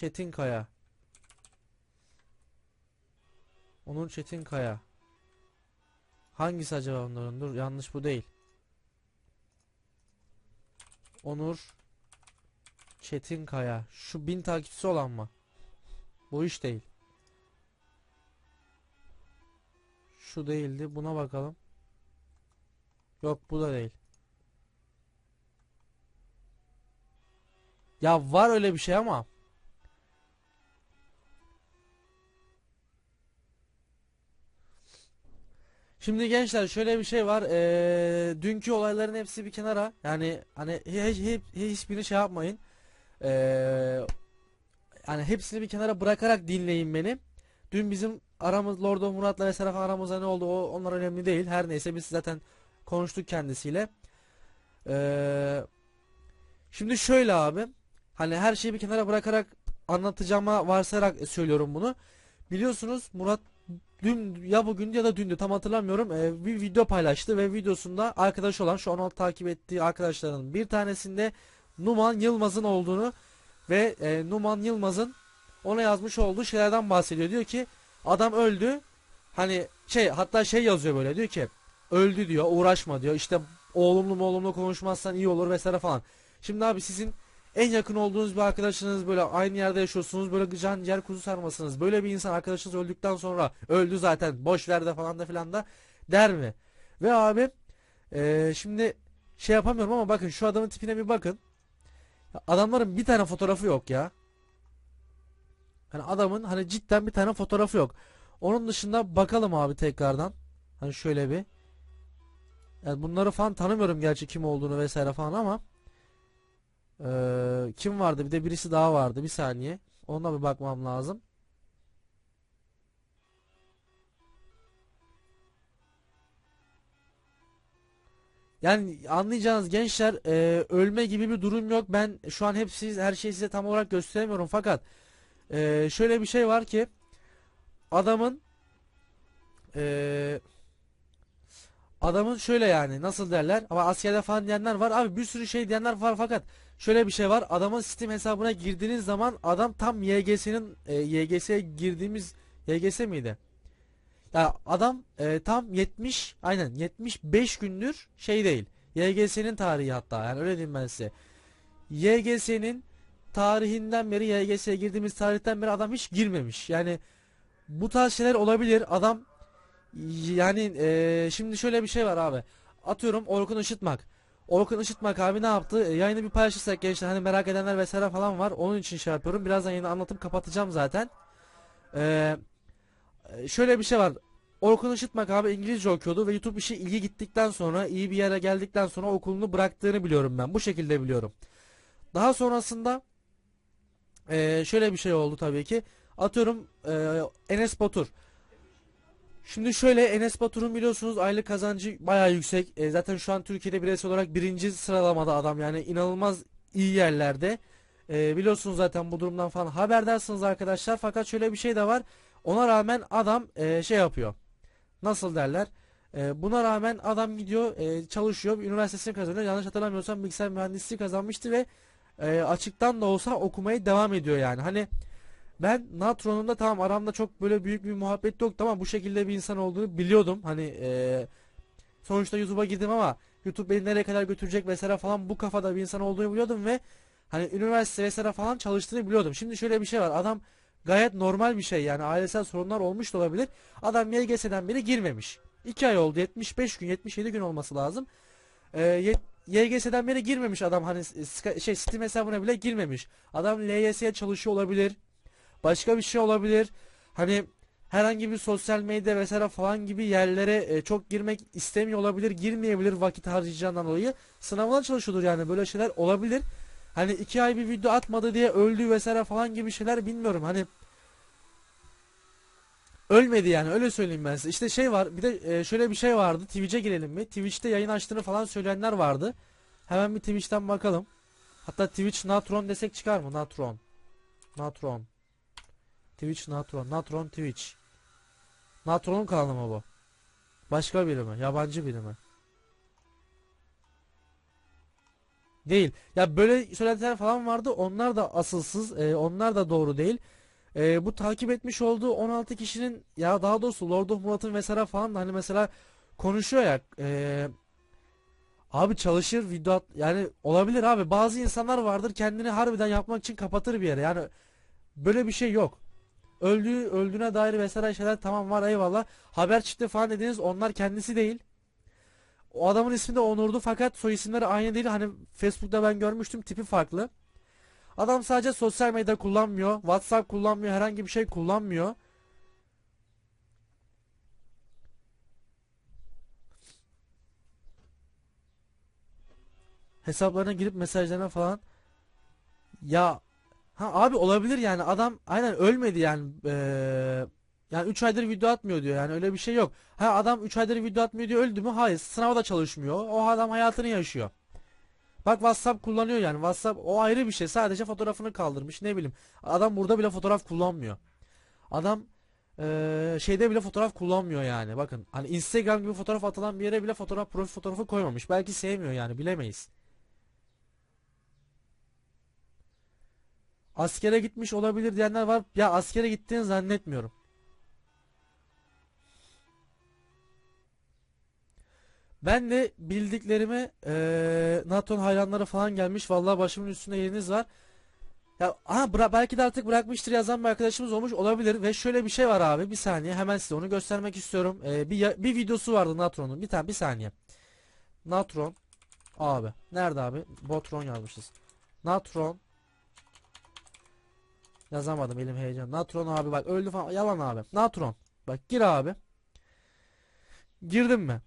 Çetinkaya. Onur Çetinkaya. Hangisi acaba onların? Dur yanlış bu değil. Onur Çetinkaya. Şu bin takipçisi olan mı? Bu iş değil. Şu değildi. Buna bakalım. Yok bu da değil. Ya var öyle bir şey ama. Şimdi gençler şöyle bir şey var. Eee, dünkü olayların hepsi bir kenara. Yani hani hiç, hiç, hiçbirini şey yapmayın. Eee, yani hepsini bir kenara bırakarak dinleyin beni. Dün bizim aramız Lordo Murat'la ve Seraf aramızda ne oldu o onlar önemli değil. Her neyse biz zaten konuştuk kendisiyle. Eee, şimdi şöyle abi. Hani her şeyi bir kenara bırakarak anlatacağıma varsayarak söylüyorum bunu. Biliyorsunuz Murat dün ya bugün ya da dündü tam hatırlamıyorum e, bir video paylaştı ve videosunda arkadaş olan şu an takip ettiği arkadaşlarının bir tanesinde Numan Yılmaz'ın olduğunu ve e, Numan Yılmaz'ın ona yazmış olduğu şeylerden bahsediyor. Diyor ki adam öldü. Hani şey hatta şey yazıyor böyle diyor ki öldü diyor uğraşma diyor işte oğlumlu mu oğlumlu konuşmazsan iyi olur vesaire falan. Şimdi abi sizin en yakın olduğunuz bir arkadaşınız böyle aynı yerde yaşıyorsunuz böyle can yer kuzu sarmasınız. Böyle bir insan arkadaşınız öldükten sonra öldü zaten boş ver de falan da filan da der mi? Ve abi eee, şimdi şey yapamıyorum ama bakın şu adamın tipine bir bakın. Adamların bir tane fotoğrafı yok ya. Hani adamın hani cidden bir tane fotoğrafı yok. Onun dışında bakalım abi tekrardan. Hani şöyle bir. Yani bunları falan tanımıyorum gerçi kim olduğunu vesaire falan ama. Ee, kim vardı? Bir de birisi daha vardı. Bir saniye. Ona bir bakmam lazım. Yani anlayacağınız gençler e, ölme gibi bir durum yok. Ben şu an hepsi her şeyi size tam olarak gösteremiyorum fakat e, şöyle bir şey var ki adamın e, adamın şöyle yani nasıl derler ama askerde falan diyenler var abi bir sürü şey diyenler var fakat şöyle bir şey var adamın Steam hesabına girdiğiniz zaman adam tam YGS'nin e, YGS'ye girdiğimiz YGS miydi? Ya adam e, tam 70 aynen 75 gündür şey değil. YGS'nin tarihi hatta yani öyle diyeyim ben size. YGS'nin tarihinden beri YGS'ye girdiğimiz tarihten beri adam hiç girmemiş. Yani bu tarz şeyler olabilir. Adam yani e, şimdi şöyle bir şey var abi. Atıyorum Orkun Işıtmak. Orkun Işıtmak abi ne yaptı? E, yayını bir paylaşırsak gençler hani merak edenler vesaire falan var. Onun için şey yapıyorum. Birazdan yayını anlatıp kapatacağım zaten. Ee, şöyle bir şey var. Orkun Işıtmak abi İngilizce okuyordu ve YouTube işi ilgi gittikten sonra iyi bir yere geldikten sonra okulunu bıraktığını biliyorum ben. Bu şekilde biliyorum. Daha sonrasında eee, şöyle bir şey oldu tabii ki. Atıyorum eee, Enes Batur. Şimdi şöyle Enes Batur'un biliyorsunuz aylık kazancı bayağı yüksek. E, zaten şu an Türkiye'de bireysel olarak birinci sıralamada adam yani inanılmaz iyi yerlerde. E, biliyorsunuz zaten bu durumdan falan haberdarsınız arkadaşlar. Fakat şöyle bir şey de var. Ona rağmen adam e, şey yapıyor. Nasıl derler? E, buna rağmen adam gidiyor e, çalışıyor. Üniversitesini kazanıyor. Yanlış hatırlamıyorsam bilgisayar mühendisliği kazanmıştı ve e, açıktan da olsa okumaya devam ediyor yani. Hani ben Natron'un da tamam aramda çok böyle büyük bir muhabbet yoktu ama bu şekilde bir insan olduğunu biliyordum. Hani e, sonuçta YouTube'a girdim ama YouTube beni nereye kadar götürecek vesaire falan bu kafada bir insan olduğunu biliyordum ve hani üniversite vesaire falan çalıştığını biliyordum. Şimdi şöyle bir şey var. Adam Gayet normal bir şey yani ailesel sorunlar olmuş da olabilir. Adam YGS'den beri girmemiş. 2 ay oldu 75 gün 77 gün olması lazım. Ee, YGS'den beri girmemiş adam hani şey Steam hesabına bile girmemiş. Adam LYS'ye çalışıyor olabilir. Başka bir şey olabilir. Hani herhangi bir sosyal medya vesaire falan gibi yerlere e, çok girmek istemiyor olabilir. Girmeyebilir vakit harcayacağından dolayı. Sınavına çalışıyordur yani böyle şeyler olabilir. Hani iki ay bir video atmadı diye öldü vesaire falan gibi şeyler bilmiyorum. Hani ölmedi yani öyle söyleyeyim ben size. İşte şey var bir de e, şöyle bir şey vardı. Twitch'e girelim mi? Twitch'te yayın açtığını falan söyleyenler vardı. Hemen bir Twitch'ten bakalım. Hatta Twitch Natron desek çıkar mı? Natron. Natron. Twitch Natron. Natron Twitch. Natron'un kanalı mı bu? Başka biri mi? Yabancı biri mi? Değil. Ya böyle söylentiler falan vardı. Onlar da asılsız. e, onlar da doğru değil. E, bu takip etmiş olduğu 16 kişinin ya daha doğrusu Lord of Murat'ın vesaire falan da hani mesela konuşuyor ya e, abi çalışır video at, yani olabilir abi. Bazı insanlar vardır kendini harbiden yapmak için kapatır bir yere. Yani böyle bir şey yok. Öldüğü öldüğüne dair vesaire şeyler tamam var eyvallah. Haber çıktı falan dediniz onlar kendisi değil. O adamın ismi de Onur'du fakat soy isimleri aynı değil. Hani Facebook'ta ben görmüştüm tipi farklı. Adam sadece sosyal medya kullanmıyor. WhatsApp kullanmıyor. Herhangi bir şey kullanmıyor. Hesaplarına girip mesajlarına falan. Ya ha abi olabilir yani adam aynen ölmedi yani. Eee, yani 3 aydır video atmıyor diyor. Yani öyle bir şey yok. Ha adam 3 aydır video atmıyor diyor öldü mü? Hayır. Sınavda çalışmıyor. O adam hayatını yaşıyor. Bak WhatsApp kullanıyor yani. WhatsApp o ayrı bir şey. Sadece fotoğrafını kaldırmış. Ne bileyim. Adam burada bile fotoğraf kullanmıyor. Adam eee, şeyde bile fotoğraf kullanmıyor yani. Bakın hani Instagram gibi fotoğraf atılan bir yere bile fotoğraf profil fotoğrafı koymamış. Belki sevmiyor yani bilemeyiz. Askere gitmiş olabilir diyenler var. Ya askere gittiğini zannetmiyorum. Ben de bildiklerime eee Naton hayranları falan gelmiş. Vallahi başımın üstünde yeriniz var. Ya aha bıra- belki de artık bırakmıştır yazan bir arkadaşımız olmuş olabilir ve şöyle bir şey var abi bir saniye hemen size onu göstermek istiyorum. Eee, bir bir videosu vardı Natron'un. Bir tane bir saniye. Natron abi nerede abi? Botron yazmışız. Natron yazamadım elim heyecan. Natron abi bak öldü falan yalan abi. Natron bak gir abi. Girdim mi?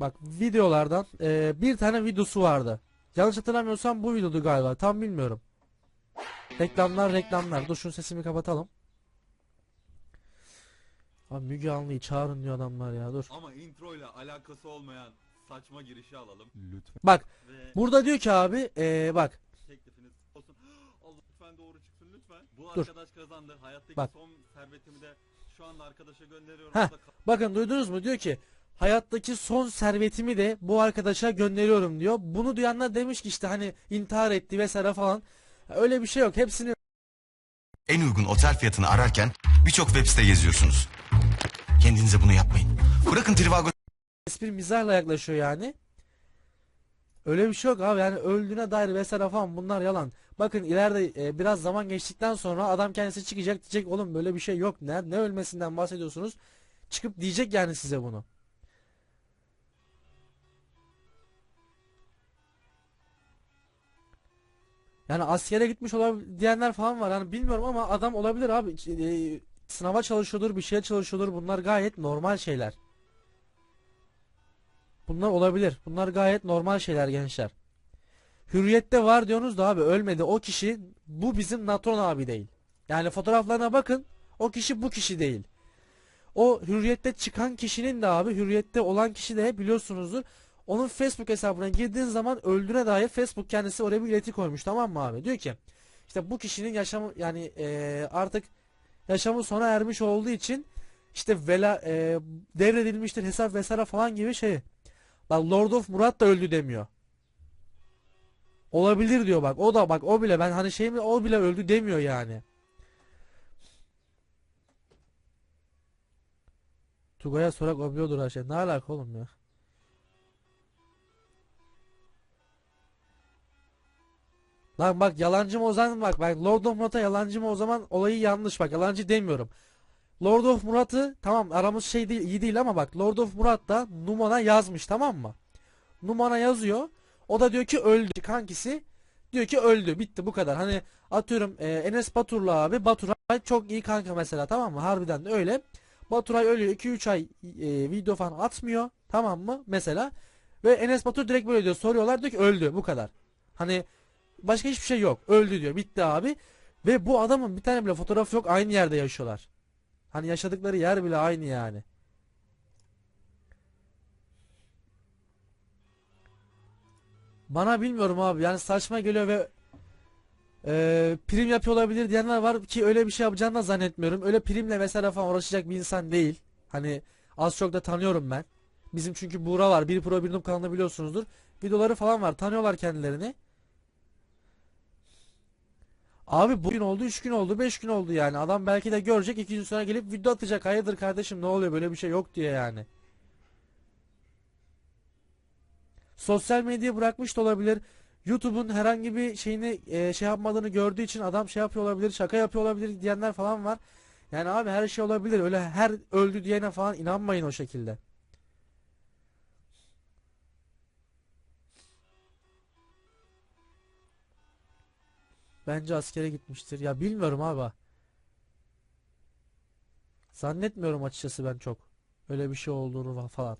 Bak videolardan eee, bir tane videosu vardı. Yanlış hatırlamıyorsam bu videodu galiba. Tam bilmiyorum. Reklamlar reklamlar. Dur şunun sesimi kapatalım. Abi Müge Anlı'yı çağırın diyor adamlar ya dur. Ama intro ile alakası olmayan saçma girişi alalım. Lütfen. Bak Ve burada diyor ki abi eee, bak teklifiniz olsun. Allah lütfen doğru lütfen. Bu Dur. arkadaş kazandı. Hayattaki Bak. son servetimi de şu anda arkadaşa gönderiyorum. Heh. Bakın duydunuz mu diyor ki hayattaki son servetimi de bu arkadaşa gönderiyorum diyor. Bunu duyanlar demiş ki işte hani intihar etti vesaire falan. Öyle bir şey yok. Hepsini En uygun otel fiyatını ararken birçok web site geziyorsunuz. Kendinize bunu yapmayın. Bırakın Trivago espri mizahla yaklaşıyor yani. Öyle bir şey yok abi yani öldüğüne dair vesaire falan bunlar yalan. Bakın ileride e, biraz zaman geçtikten sonra adam kendisi çıkacak diyecek oğlum böyle bir şey yok. Ne, ne ölmesinden bahsediyorsunuz? Çıkıp diyecek yani size bunu. Yani askere gitmiş olabilir diyenler falan var. Hani bilmiyorum ama adam olabilir abi. E, sınava çalışıyordur, bir şeye çalışıyordur. Bunlar gayet normal şeyler. Bunlar olabilir. Bunlar gayet normal şeyler gençler. Hürriyette var diyorsunuz da abi ölmedi. O kişi bu bizim Natron abi değil. Yani fotoğraflarına bakın. O kişi bu kişi değil. O hürriyette çıkan kişinin de abi hürriyette olan kişi de biliyorsunuzdur. Onun Facebook hesabına girdiğin zaman öldüğüne dair Facebook kendisi oraya bir ileti koymuş tamam mı abi? Diyor ki işte bu kişinin yaşamı yani eee, artık yaşamı sona ermiş olduğu için işte vela eee, devredilmiştir hesap vesaire falan gibi şey. Bak Lord of Murat da öldü demiyor. Olabilir diyor bak. O da bak o bile ben hani şey mi o bile öldü demiyor yani. Tugay'a sorak o biliyordur her şey. Ne alaka oğlum ya? Lan bak yalancı mı o zaman bak bak Lord of Murat'a yalancı mı o zaman olayı yanlış bak yalancı demiyorum. Lord of Murat'ı tamam aramız şey değil, iyi değil ama bak Lord of Murat da Numan'a yazmış tamam mı? Numan'a yazıyor. O da diyor ki öldü. Kankisi diyor ki öldü. Bitti bu kadar. Hani atıyorum e, Enes Batur'la abi Baturay çok iyi kanka mesela tamam mı? Harbiden de öyle. Baturay ölüyor 2-3 ay e, video falan atmıyor. Tamam mı? Mesela. Ve Enes Batur direkt böyle diyor. Soruyorlar diyor ki öldü. Bu kadar. Hani başka hiçbir şey yok. Öldü diyor. Bitti abi. Ve bu adamın bir tane bile fotoğrafı yok. Aynı yerde yaşıyorlar. Hani yaşadıkları yer bile aynı yani. Bana bilmiyorum abi yani saçma geliyor ve e, prim yapıyor olabilir diyenler var ki öyle bir şey yapacağını da zannetmiyorum. Öyle primle vesaire falan uğraşacak bir insan değil. Hani az çok da tanıyorum ben. Bizim çünkü Buğra var. Bir Pro Bir Noob kanalını biliyorsunuzdur. Videoları falan var. Tanıyorlar kendilerini. Abi bugün oldu, 3 gün oldu, 5 gün oldu yani. Adam belki de görecek 2 gün sonra gelip video atacak. Hayırdır kardeşim ne oluyor böyle bir şey yok diye yani. Sosyal medyayı bırakmış da olabilir. YouTube'un herhangi bir şeyini e, şey yapmadığını gördüğü için adam şey yapıyor olabilir, şaka yapıyor olabilir diyenler falan var. Yani abi her şey olabilir. Öyle her öldü diyene falan inanmayın o şekilde. Bence askere gitmiştir. Ya bilmiyorum abi. Zannetmiyorum açıkçası ben çok. Öyle bir şey olduğunu fa- falan.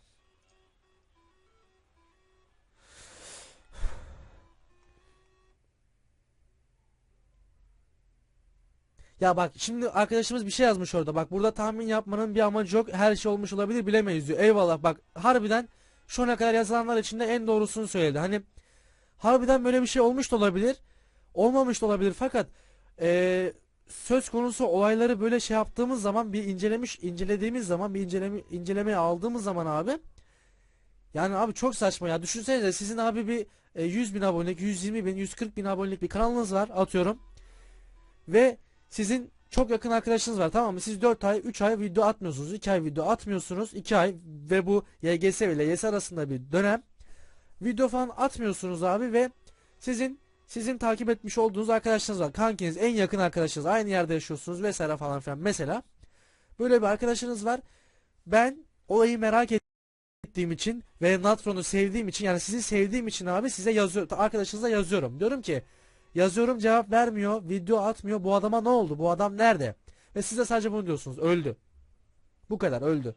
Ya bak şimdi arkadaşımız bir şey yazmış orada. Bak burada tahmin yapmanın bir amacı yok. Her şey olmuş olabilir bilemeyiz diyor. Eyvallah bak harbiden şu ana kadar yazılanlar içinde en doğrusunu söyledi. Hani harbiden böyle bir şey olmuş da olabilir. Olmamış da olabilir fakat eee, söz konusu olayları böyle şey yaptığımız zaman bir incelemiş incelediğimiz zaman bir inceleme incelemeye aldığımız zaman abi yani abi çok saçma ya düşünsenize sizin abi bir e, 100 bin abonelik 120 bin 140 bin abonelik bir kanalınız var atıyorum ve sizin çok yakın arkadaşınız var tamam mı siz 4 ay 3 ay video atmıyorsunuz 2 ay video atmıyorsunuz 2 ay ve bu YGS ile LYS arasında bir dönem video falan atmıyorsunuz abi ve sizin sizin takip etmiş olduğunuz arkadaşınız var. Kankiniz, en yakın arkadaşınız, aynı yerde yaşıyorsunuz vesaire falan filan. Mesela böyle bir arkadaşınız var. Ben olayı merak ettiğim için ve Natron'u sevdiğim için yani sizi sevdiğim için abi size yazıyorum. Arkadaşınıza yazıyorum. Diyorum ki yazıyorum cevap vermiyor, video atmıyor. Bu adama ne oldu? Bu adam nerede? Ve siz de sadece bunu diyorsunuz. Öldü. Bu kadar öldü.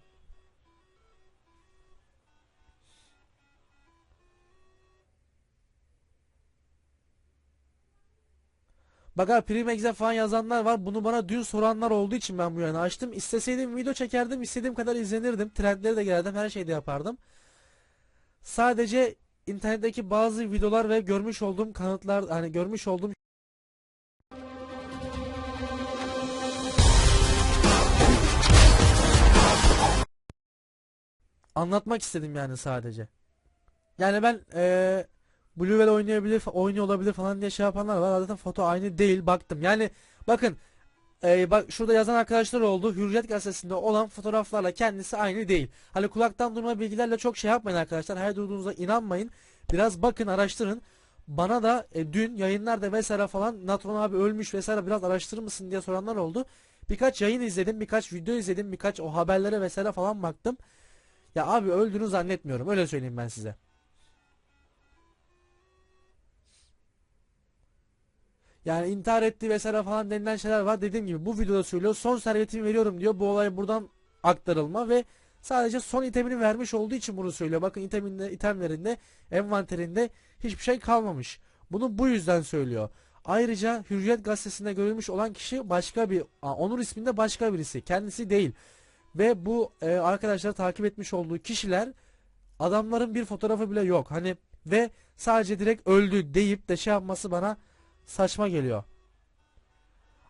Bak abi Primex'e falan yazanlar var. Bunu bana dün soranlar olduğu için ben bu yayını açtım. İsteseydim video çekerdim. istediğim kadar izlenirdim. Trendleri de girerdim. Her şeyi de yapardım. Sadece internetteki bazı videolar ve görmüş olduğum kanıtlar hani görmüş olduğum anlatmak istedim yani sadece. Yani ben eee Blue Whale oynayabilir, oynuyor olabilir falan diye şey yapanlar var. Zaten foto aynı değil. Baktım. Yani bakın e, bak şurada yazan arkadaşlar oldu. Hürriyet gazetesinde olan fotoğraflarla kendisi aynı değil. Hani kulaktan durma bilgilerle çok şey yapmayın arkadaşlar. Her duyduğunuza inanmayın. Biraz bakın, araştırın. Bana da e, dün yayınlarda vesaire falan Natron abi ölmüş vesaire biraz araştırır mısın diye soranlar oldu. Birkaç yayın izledim, birkaç video izledim, birkaç o haberlere vesaire falan baktım. Ya abi öldüğünü zannetmiyorum. Öyle söyleyeyim ben size. Yani intihar etti vesaire falan denilen şeyler var. Dediğim gibi bu videoda söylüyor. Son servetimi veriyorum diyor. Bu olay buradan aktarılma ve sadece son itemini vermiş olduğu için bunu söylüyor. Bakın iteminde, itemlerinde, envanterinde hiçbir şey kalmamış. Bunu bu yüzden söylüyor. Ayrıca Hürriyet gazetesinde görülmüş olan kişi başka bir, Onur isminde başka birisi. Kendisi değil. Ve bu e, arkadaşlar takip etmiş olduğu kişiler adamların bir fotoğrafı bile yok. Hani ve sadece direkt öldü deyip de şey yapması bana saçma geliyor.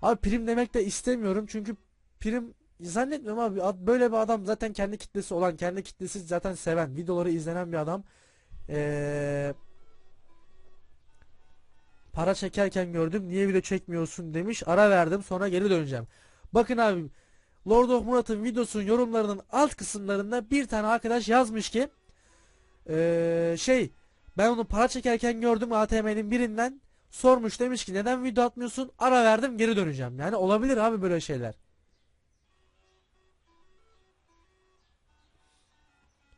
Abi prim demek de istemiyorum çünkü prim zannetmiyorum abi böyle bir adam zaten kendi kitlesi olan kendi kitlesi zaten seven videoları izlenen bir adam Ee, para çekerken gördüm niye video çekmiyorsun demiş ara verdim sonra geri döneceğim. Bakın abi Lord of Murat'ın videosunun yorumlarının alt kısımlarında bir tane arkadaş yazmış ki ee, şey ben onu para çekerken gördüm ATM'nin birinden sormuş demiş ki neden video atmıyorsun? Ara verdim geri döneceğim. Yani olabilir abi böyle şeyler.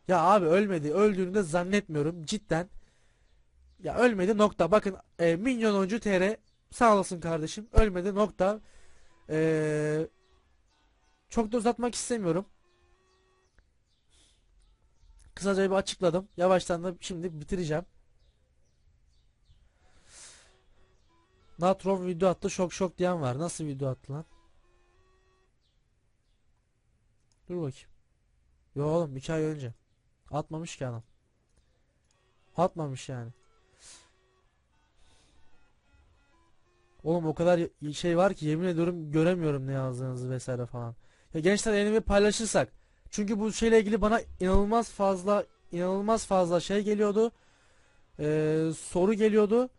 Ya abi ölmedi. Öldüğünü de zannetmiyorum cidden. Ya ölmedi nokta. Bakın e, Minyononcu TR sağ olasın kardeşim. Ölmedi nokta. E, çok da uzatmak istemiyorum. Kısaca bir açıkladım. Yavaştan da şimdi bitireceğim. Natron video attı şok şok diyen var. Nasıl video attı lan? Dur bakayım. Yo oğlum 2 ay önce. Atmamış ki adam. Atmamış yani. Oğlum o kadar şey var ki yemin ediyorum göremiyorum ne yazdığınızı vesaire falan. Ya gençler elimi paylaşırsak. Çünkü bu şeyle ilgili bana inanılmaz fazla inanılmaz fazla şey geliyordu. Ee, soru geliyordu.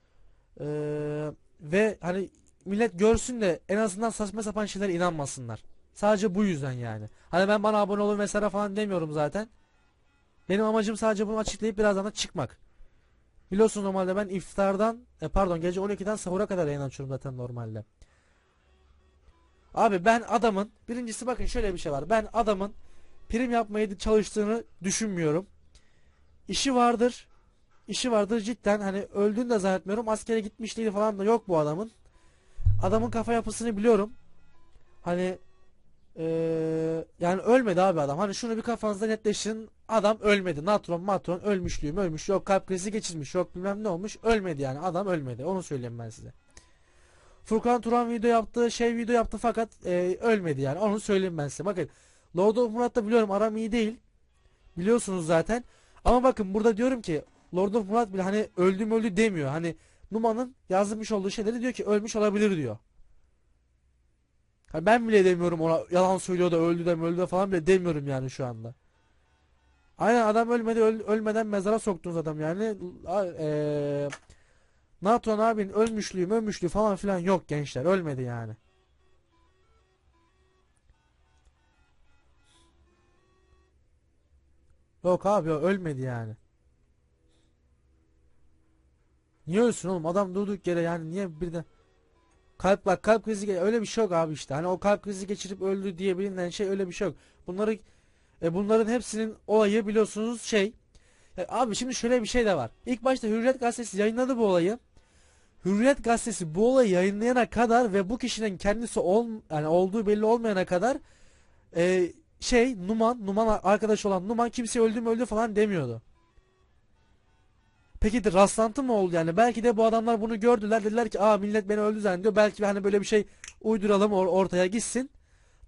Ee, ve hani millet görsün de en azından saçma sapan şeylere inanmasınlar. Sadece bu yüzden yani. Hani ben bana abone olun mesela falan demiyorum zaten. Benim amacım sadece bunu açıklayıp birazdan da çıkmak. Biliyorsun normalde ben iftardan e, pardon gece 12'den sahura kadar yayın açıyorum zaten normalde. Abi ben adamın birincisi bakın şöyle bir şey var. Ben adamın prim yapmayı çalıştığını düşünmüyorum. İşi vardır. İşi vardır cidden hani öldüğünü de zannetmiyorum. Askere gitmişliği falan da yok bu adamın. Adamın kafa yapısını biliyorum. Hani eee, yani ölmedi abi adam. Hani şunu bir kafanızda netleştirin. Adam ölmedi. Natron matron ölmüşlüğüm ölmüş. Yok kalp krizi geçirmiş. Yok bilmem ne olmuş. Ölmedi yani. Adam ölmedi. Onu söyleyeyim ben size. Furkan Turan video yaptı. Şey video yaptı fakat eee, ölmedi yani. Onu söyleyeyim ben size. Bakın Lord of Murat da biliyorum aram iyi değil. Biliyorsunuz zaten. Ama bakın burada diyorum ki Lord of Murat bile hani öldüm öldü demiyor. Hani Numan'ın yazmış olduğu şeyleri diyor ki ölmüş olabilir diyor. Ha ben bile demiyorum ona yalan söylüyor da öldü de öldü de falan bile demiyorum yani şu anda. Aynen adam ölmedi öl- ölmeden mezara soktunuz adam yani. Eee Natron abinin ölmüşlüğü ölmüşlüğü falan filan yok gençler ölmedi yani. Yok abi ölmedi yani. Niye ölsün oğlum? Adam durduk yere yani niye birden kalp bak kalp krizi öyle bir şey yok abi işte. Hani o kalp krizi geçirip öldü diye bilinen şey öyle bir şey yok. Bunları e, bunların hepsinin olayı biliyorsunuz şey. E, abi şimdi şöyle bir şey de var. İlk başta Hürriyet gazetesi yayınladı bu olayı. Hürriyet gazetesi bu olayı yayınlayana kadar ve bu kişinin kendisi ol, yani olduğu belli olmayana kadar e, şey Numan, Numan arkadaş olan Numan kimse öldü mü öldü falan demiyordu. Peki de rastlantı mı oldu yani? Belki de bu adamlar bunu gördüler. Dediler ki aa millet beni öldü zannediyor. Belki hani böyle bir şey uyduralım or- ortaya gitsin.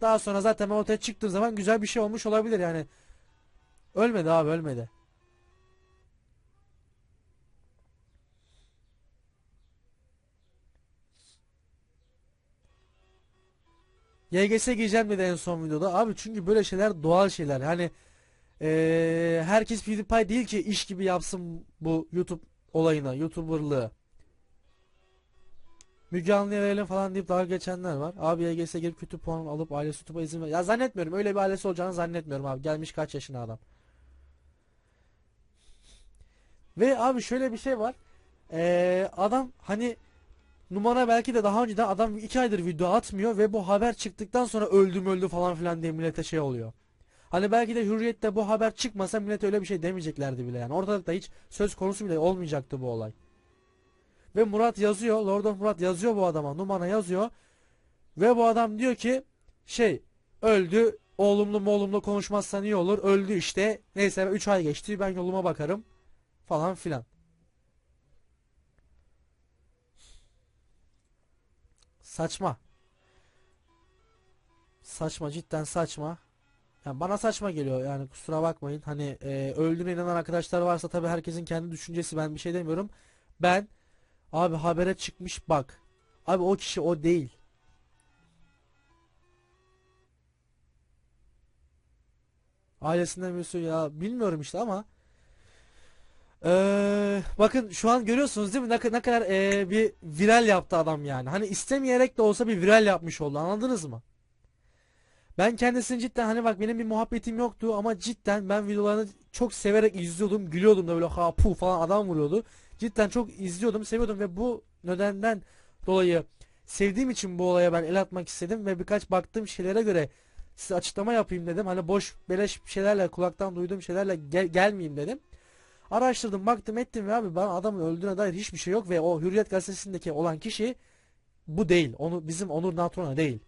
Daha sonra zaten ben ortaya çıktığım zaman güzel bir şey olmuş olabilir yani. Ölmedi abi ölmedi. YGS gireceğim dedi en son videoda. Abi çünkü böyle şeyler doğal şeyler. Hani eee, herkes PewDiePie değil ki iş gibi yapsın bu YouTube olayına, YouTuber'lığı. Müge Anlı'ya verelim falan deyip dalga geçenler var. Abi YGS'e girip kötü puan alıp ailesi YouTube'a izin ver. Ya zannetmiyorum. Öyle bir ailesi olacağını zannetmiyorum abi. Gelmiş kaç yaşına adam. Ve abi şöyle bir şey var. Eee, adam hani numara belki de daha önceden adam iki aydır video atmıyor ve bu haber çıktıktan sonra öldüm öldü falan filan diye millete şey oluyor. Hani belki de Hürriyet'te bu haber çıkmasa millet öyle bir şey demeyeceklerdi bile yani. Ortalıkta hiç söz konusu bile olmayacaktı bu olay. Ve Murat yazıyor, Lord of Murat yazıyor bu adama, numara yazıyor. Ve bu adam diyor ki şey öldü, oğlumlu moğlumlu konuşmazsan iyi olur, öldü işte. Neyse 3 ay geçti ben yoluma bakarım falan filan. Saçma. Saçma cidden saçma. Yani bana saçma geliyor yani kusura bakmayın. Hani e, öldüğüne inanan arkadaşlar varsa tabii herkesin kendi düşüncesi ben bir şey demiyorum. Ben abi habere çıkmış bak. Abi o kişi o değil. Ailesinden birisi ya bilmiyorum işte ama Eee, bakın şu an görüyorsunuz değil mi ne, ne kadar eee, bir viral yaptı adam yani. Hani istemeyerek de olsa bir viral yapmış oldu anladınız mı? Ben kendisini cidden hani bak benim bir muhabbetim yoktu ama cidden ben videolarını çok severek izliyordum. Gülüyordum da böyle ha pu falan adam vuruyordu. Cidden çok izliyordum, seviyordum ve bu nedenden dolayı sevdiğim için bu olaya ben el atmak istedim ve birkaç baktığım şeylere göre size açıklama yapayım dedim. Hani boş beleş şeylerle kulaktan duyduğum şeylerle gel- gelmeyeyim dedim. Araştırdım, baktım, ettim ve abi bana adamın öldüğüne dair hiçbir şey yok ve o Hürriyet gazetesindeki olan kişi bu değil. Onu bizim Onur Natrona değil.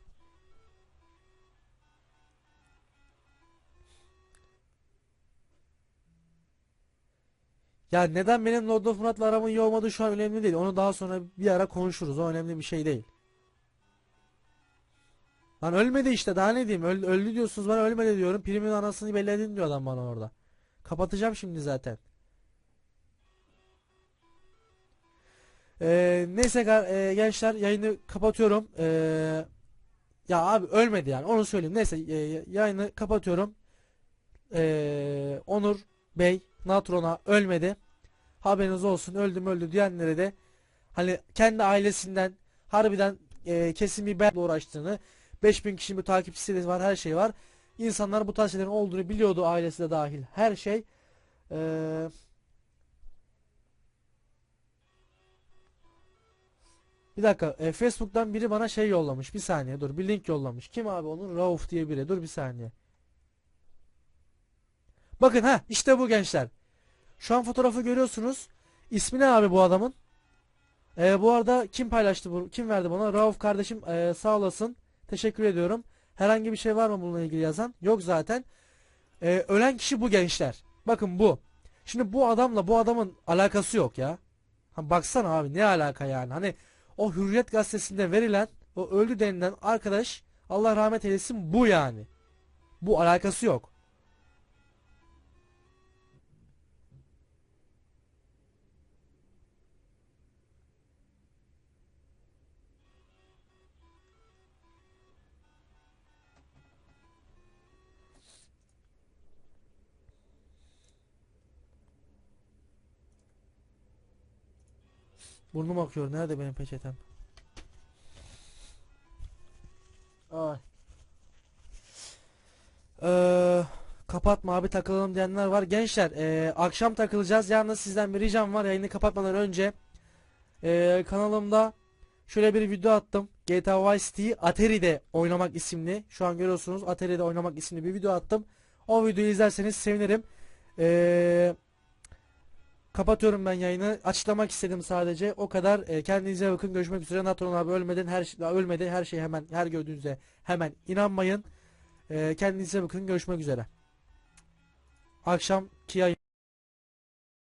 Ya neden benim Lord of Murat'la aramın iyi olmadığı şu an önemli değil. Onu daha sonra bir ara konuşuruz. O önemli bir şey değil. Lan ölmedi işte daha ne diyeyim. Öl- öldü diyorsunuz bana ölmedi diyorum. Primin anasını belledin diyor adam bana orada. Kapatacağım şimdi zaten. Ee, neyse e, gençler yayını kapatıyorum. Ee, ya abi ölmedi yani onu söyleyeyim. Neyse e, yayını kapatıyorum. Ee, Onur Bey Natron'a ölmedi. Haberiniz olsun öldüm öldü diyenlere de hani kendi ailesinden harbiden e, kesin bir beyanla uğraştığını 5000 kişinin bir takipçisi var her şey var. İnsanlar bu tarz şeylerin olduğunu biliyordu ailesi de dahil her şey. Ee, bir dakika e, Facebook'tan biri bana şey yollamış bir saniye dur bir link yollamış. Kim abi onun Rauf diye biri dur bir saniye. Bakın ha işte bu gençler. Şu an fotoğrafı görüyorsunuz. İsmi ne abi bu adamın? Ee, bu arada kim paylaştı bu? Kim verdi bana? Rauf kardeşim ee, sağ olasın. Teşekkür ediyorum. Herhangi bir şey var mı bununla ilgili yazan? Yok zaten. Ee, ölen kişi bu gençler. Bakın bu. Şimdi bu adamla bu adamın alakası yok ya. Ha, baksana abi ne alaka yani. Hani o Hürriyet gazetesinde verilen o öldü denilen arkadaş Allah rahmet eylesin bu yani. Bu alakası yok. Burnum akıyor. Nerede benim peçetem? Ay. Ee, kapatma abi takılalım diyenler var. Gençler ee, akşam takılacağız. Yalnız sizden bir ricam var. Yayını kapatmadan önce ee, kanalımda şöyle bir video attım. GTA Vice City'yi Atari'de oynamak isimli. Şu an görüyorsunuz Atari'de oynamak isimli bir video attım. O videoyu izlerseniz sevinirim. Eee Kapatıyorum ben yayını. Açıklamak istedim sadece. O kadar. E, kendinize bakın. Görüşmek üzere. Natron abi ölmeden her şey ölmedi. Her şey hemen her gördüğünüzde hemen inanmayın. E, kendinize bakın. Görüşmek üzere. Akşamki yayın